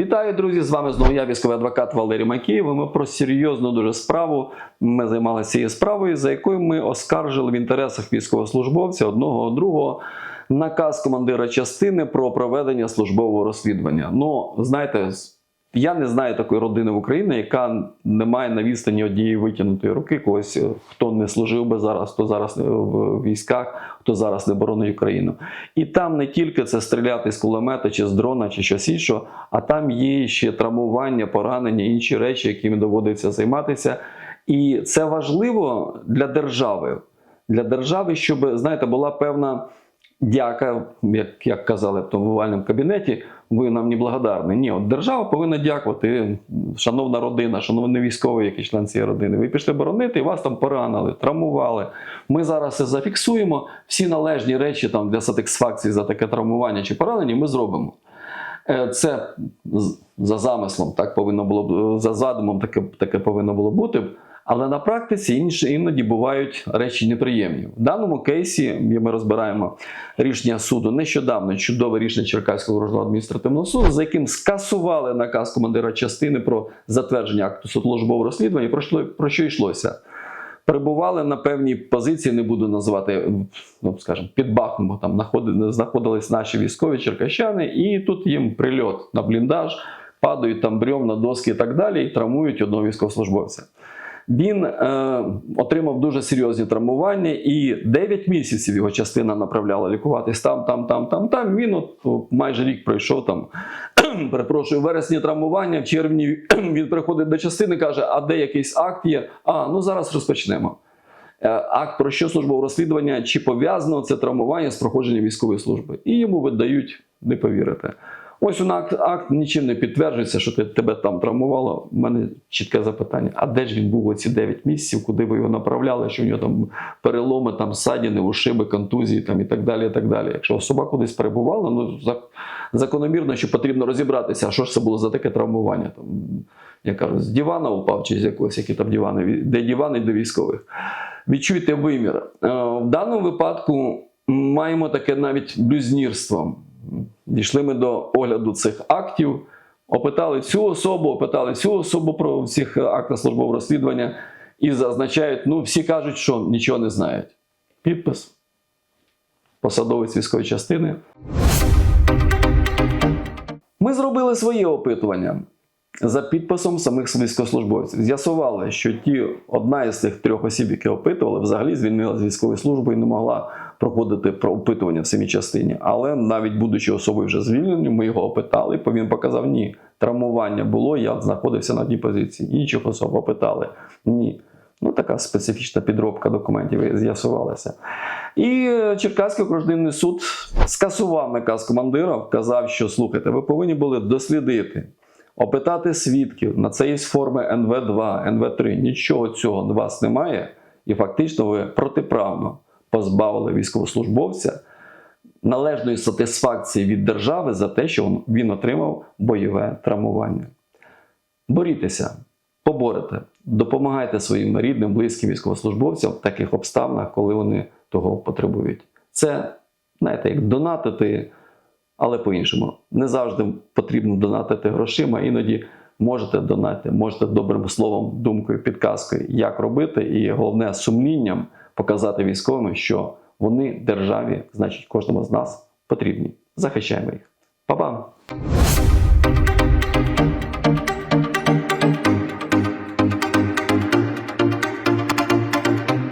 Вітаю, друзі! З вами знову я, військовий адвокат Валерій Макієв. Ми про серйозну дуже справу. Ми займалися цією справою, за якою ми оскаржили в інтересах військовослужбовця одного другого наказ командира частини про проведення службового розслідування. Ну, знаєте, я не знаю такої родини в Україні, яка не має на відстані однієї витягнутої руки когось, е, хто не служив би зараз, хто зараз не в військах, хто зараз не боронить Україну. І там не тільки це стріляти з кулемета чи з дрона, чи щось іншого, а там є ще травмування, поранення, інші речі, якими доводиться займатися. І це важливо для держави. Для держави, щоб знаєте, була певна дяка, як, як казали в тому бувальному кабінеті, ви нам не благодарні. Ні, от держава повинна дякувати, шановна родина, шановний військовий, який член цієї родини. Ви пішли боронити, і вас там поранили, травмували. Ми зараз це зафіксуємо. Всі належні речі там для сатисфакції за таке травмування чи поранення ми зробимо. Е, Це за замислом, так повинно було за задумом таке, таке повинно було бути. Але на практиці інші іноді бувають речі неприємні. В даному кейсі ми розбираємо рішення суду нещодавно чудове рішення Черкаського окружного адміністративного суду, за яким скасували наказ командира частини про затвердження акту службового розслідування. Про що, про що йшлося? Перебували на певній позиції, не буду називати, ну скажімо, під Бахмутом, там знаходи- знаходились наші військові черкащани, і тут їм прильот на бліндаж, падають там брьовна, доски і так далі, і травмують одного військовослужбовця. Він е, отримав дуже серйозні травмування, і 9 місяців його частина направляла лікуватись там, там, там, там, там. Він от майже рік пройшов там. Перепрошую, вересні травмування, в червні він приходить до частини, каже: а де якийсь акт є? А, ну зараз розпочнемо. Е, Акт про що службове розслідування, чи пов'язано це травмування з проходженням військової служби. І йому видають, не повірите. Ось он акт, акт нічим не підтверджується, що те- тебе там травмувало. У мене чітке запитання: а де ж він був оці 9 місяців, куди ви його направляли, що в нього там переломи, там ссадини, ушиби, контузії там, і так далі. і так далі. Якщо особа кудись перебувала, ну за- закономірно, що потрібно розібратися, а що ж це було за таке травмування. Там, я кажу, з дивана упав чи з якогось, які там дивани, де дивани для військових. Відчуйте вимір. Е, В даному випадку маємо таке навіть блюзнірство. Дійшли ми до огляду цих актів, опитали цю особу, опитали цю особу про всіх актах службового розслідування і зазначають, ну, всі кажуть, що нічого не знають. Підпис. Посадовець військової частини. Ми зробили своє опитування за підписом самих військовослужбовців. З'ясували, що ті одна із тих трьох осіб, які опитували, взагалі звільнилася з військової служби і не могла проходити про опитування в самій частині. Але навіть будучи особою вже звільненою, ми його опитали, і він показав ні. Травмування було, я знаходився на одній позиції. Інших особ опитали ні. Ну, така специфічна підробка документів з'ясувалася. І Черкаський окружний суд скасував наказ командира, вказав, що слухайте, ви повинні були дослідити, опитати свідків. На це є форми НВ2, НВ3. Нічого цього у вас немає, і фактично ви протиправно позбавили військовослужбовця належної сатисфакції від держави за те, що він отримав бойове травмування. Борітеся, поборете, допомагайте своїм рідним, близьким військовослужбовцям в таких обставинах, коли вони того потребують. Це, знаєте, як донатити, але по-іншому. Не завжди потрібно донатити грошима, іноді можете донати, можете добрим словом, думкою, підказкою, як робити, і головне сумлінням показати військовим, що вони державі, значить, кожному з нас потрібні. Захищаємо їх. Па-бам!